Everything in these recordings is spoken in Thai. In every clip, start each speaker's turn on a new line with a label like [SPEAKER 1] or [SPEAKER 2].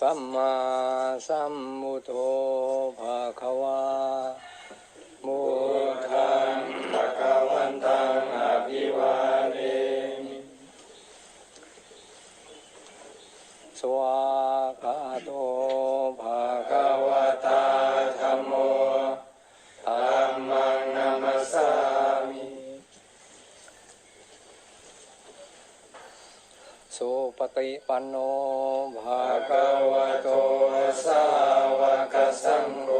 [SPEAKER 1] สัมมาสัมพุทโธภะคะวามุทังภะคะวันตังอภิวาเรมิสวา ปฏิปันโนภะคะวะโตสาวกสังโฆ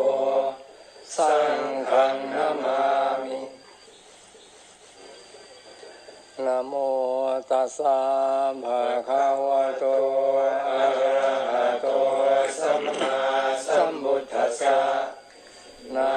[SPEAKER 1] สังฆังนามามินะโมตัสสะภะคะวะโตอะระหะโตสัมมาสัมพุทธัสสะนะ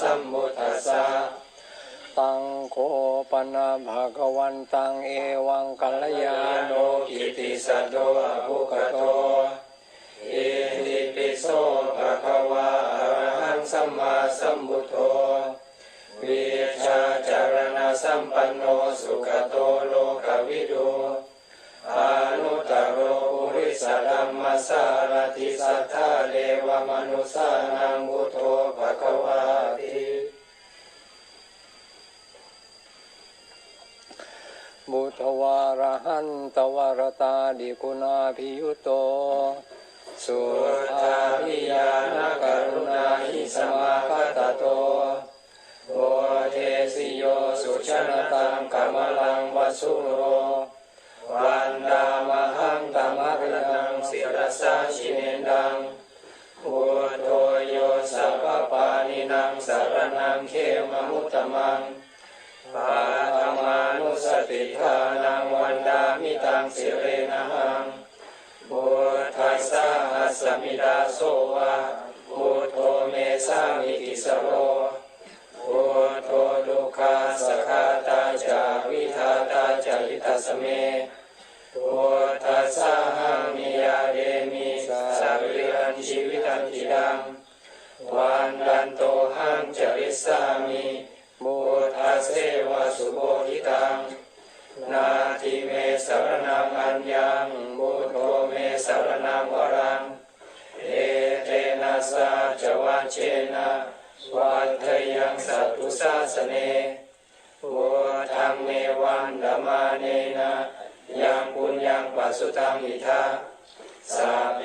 [SPEAKER 1] สัมพุทธัสสะตังโคปนะภะคะวันตังเอวังกัลยาโนกิติสัตโตอะภุคโตอิติปิโสภะคะวะอะระหังสัมมาสัมพุทโธวิชาจารณะสัมปันโนสุขโตโลกวิโดอานุตตรโรปุริสดัมมาสารติสัทธาเลวมนุสานังพุโธภะคะวาติบุตวารหันตวรตาดิคุณาภิยุโต สุทาพิยานกรุณาหิสมาคตโตโอเทสิโยสุชนตังกมลังวสุโรวันดามหังตมะรินังศิร สาชิเนดังพุทโธโยสัพปานินังสารนังเขมมุตตมังปาธมานุสติทานังวันดามิตังสิเรนะหังพุทธัสสะหัสสมิดาโสวะพุทโธเมสามิติสโรพุทโธดุขาสคาตาจาวิทาตาจาริตัสเมพุทธัสสะ ดังวันดันโตหังจริสามิพุทธัสเสวะสุโบธิตัง นาทิเมสรนังอัญญังบุตโธเมสรนังวรัง เอเตนะสาจวัเชนะวัฏยังสัตตุสาสเนพุทธังเมวันดมาเนนะยังปุญญังปัสสุตังอิทาสัพเพ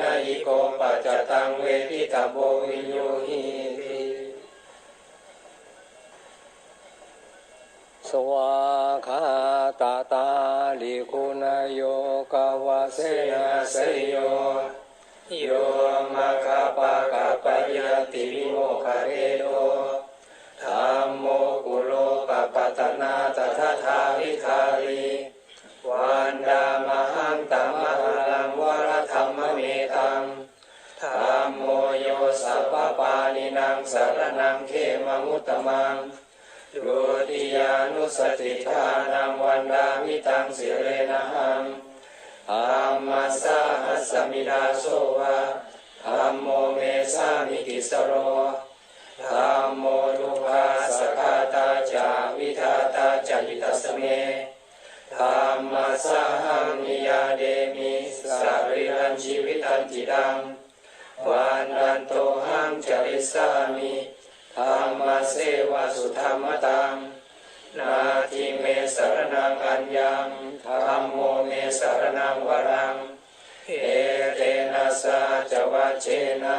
[SPEAKER 1] ปัญญิโกปัจจตังเวทิตาโบวิญโยหิติสวาคาตาตาลิคุณโยกาวาเสนาเสยโยโยมะคาปะกะปยติวิโมคาเรโตธัมโมกุโลปะปะตนาตถาทาวิคารี สโรธัมโมทุภาสคาตาจาวิทาตาจาริตัสเมธัมมสหังนิยาเดมิสัริรันชีวิตันติดังวันดันโตหังจริสามิธัมมเสวะสุธรรมตังนาทิเมสรนังอัญญังธัมโมเมสรนังวรังเอเตนะสาจวัเชนะ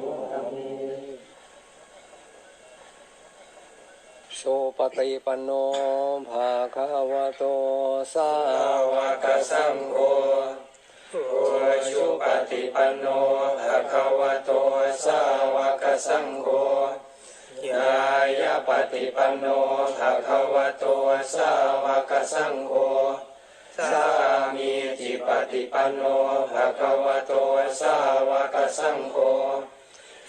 [SPEAKER 1] สปฏิปันโนภาควะโตสาวกสังโฆโอชุปฏิปันโนภาคะวะโตสาวกสังโฆยายาปฏิปันโนภาคะวะโตสาวกสังโฆสามีจิปฏิปันโนภาคะวะโตสาวกสังโฆ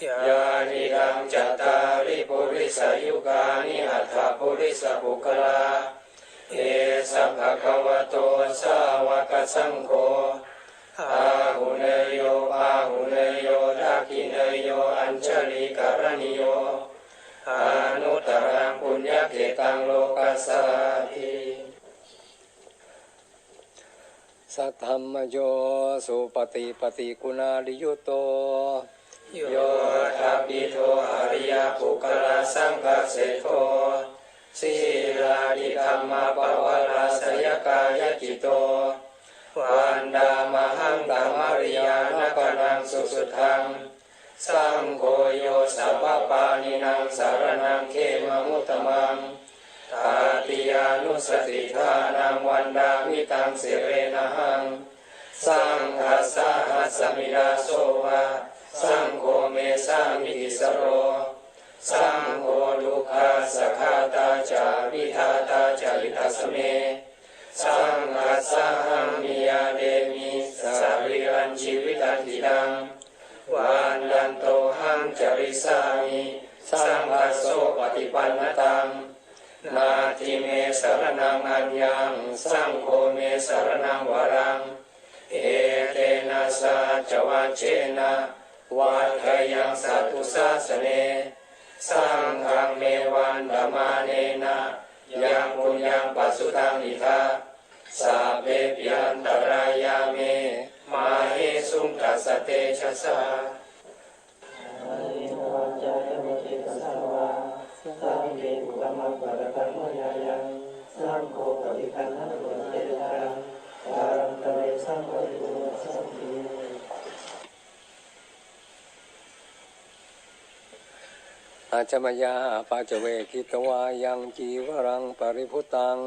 [SPEAKER 1] ยานิรังจัตตาริปุริสยุกานิอัฏฐปุริสปุคลาเอสัพพะคะวะโตสาวกสังโฆอาหุเนโยปาหุเนโยทักิเนโยอัญชลิการณิโยอนุตรังปุญญเกตังโลกัสสาธิสัทธัมมโยสุปฏิปฏิกุณาลิยุโต โยทัพปิโทอริยปุคลาสังฆเสโทสีลาดิธรรมปวาราสยกายจิตโตวันดามหังตัมริยานกนังสุสุทังสังโฆโยสัพพปานินังสารนังเขมมุตมังตาติยานุสติทานังวันดามิตังเสเรนะหัง สังฆาสหัสมิดาโสวะ สังโฆเมสามิติสโร สังโฆดุขาสกขาตาจาวิทาตาจาริตัสเม สังฆาสาหังมิยาเดมิสาริรันชีวิตันติดังวันดันโตหังจริสามิสังฆาโสปฏิปันนตังนาทิเมสรนังอัญญังสังโฆเมสรนังวรัง เอเตนะสาจวัเชนะ วัฏทยังสัตุสาสเนสังฆังเมวันธรรมาเนนะยังปุญยังปัสสุตังอิทาสาเพปยันตรายาเม มาเหสุงกัสเตชะสา
[SPEAKER 2] สังโฆปฏิปันนะโรเจตังสารังตะเวสังปฏิปุระสังคี
[SPEAKER 1] อาจมยาปัจเวคิตวายังจีวรังปริพุตัง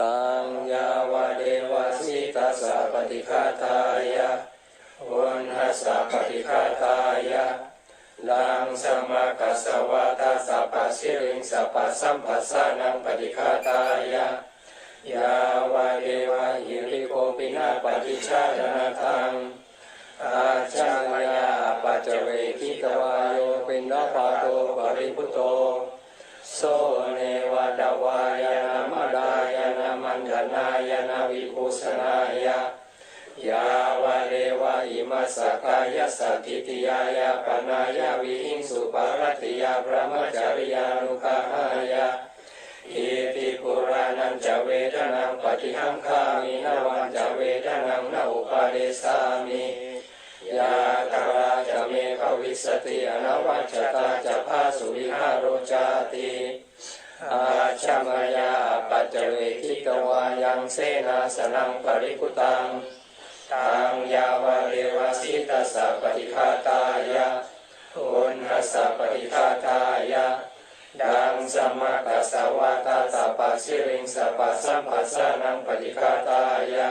[SPEAKER 1] ตังยาวเดวสิตัสสะปฏิฆาตายะวันหัสสะปฏิฆาตายะดังสมากัสวะตัสสะปัสิริงสัพพสัมปัสสะนังปฏิฆาตายะยาวาเดวะหิริโกปินาปฏิชาดนาทังอาชายา คิตวายโยปินดาปาโตปริพุโตโสเนวดาวายานามดายานามันธนายนาวิภูสนายะยาวะเดวะอิมัสกายสสถิติยายาปนายาวิหิงสุปารติยาพระมจริยานุกาหายะอิติปุรานังจะเวทนังปฏิหังคามินวันจะเวทนังนาอุปาเดสามิยาตราจะ วิสติอนวัชตาจะพาสุวิหารโรจาติอาชมายาปัจเจเวทิตวายังเสนาสนังปริคุตังตังยาวเรวสิตาสปฏิฆาตายะอุณหสะปฏิฆาตายะดังสมมากัสสวาตาตาปัสสิริงสัพพสัมปัสสนังปฏิฆาตายะ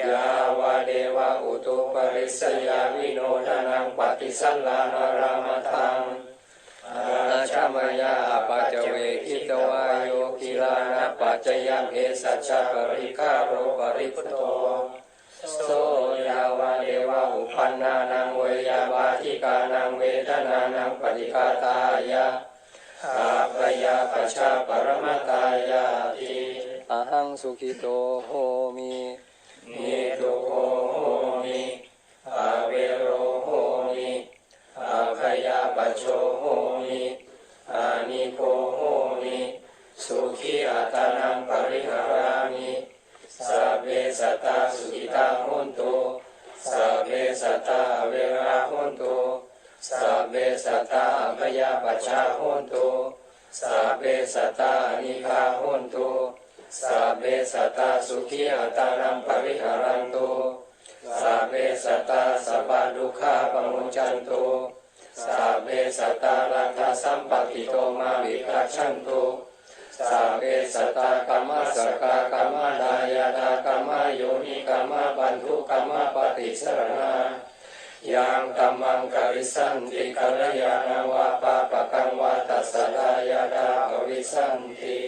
[SPEAKER 1] ยาวาเดวะอุตุปริสยาวิโนทนังปฏิสัลลานารามทังอาชามยาปัจเวคิตวายโยกิลานะปัจจยังเอสัจจปริคาโรปริพุตโตโสยาวาเดวะอุปันนานังเวยาบาทิกานังเวทนานังปฏิฆาตายะอาปยาปชาปรมตายาติอหังสุขิโตโหมิ นิทุโหโหมิอาเวโรโหมิอาพยาปโชโหมิอานิโคโหมิสุขีอัตานังปริหารามิสัพเพสัตตาสุขิตาหุนตุสัพสัตตาเวราโหนตุสัพเพสัตตาพยาปัชชาโหนตุสัพเพสัตตานิพาโหนตุ สัพเพสัตตาสุขีอัตานังปริหารันตุสัพเพสัตตาสัพพะดุขาปมุญจันตุสัพเพสัตตาลัทธสัมปติโตมาวิกัจฉันตุสัพเพสัตตากรรมสกากรรมดายาดากรรมโยนิกรรมบันทุกรรมปฏิสรณายังกรรมังกริสันติกัลยาณวาปาปะกังวาตัสสะดายาดาภวิสันติ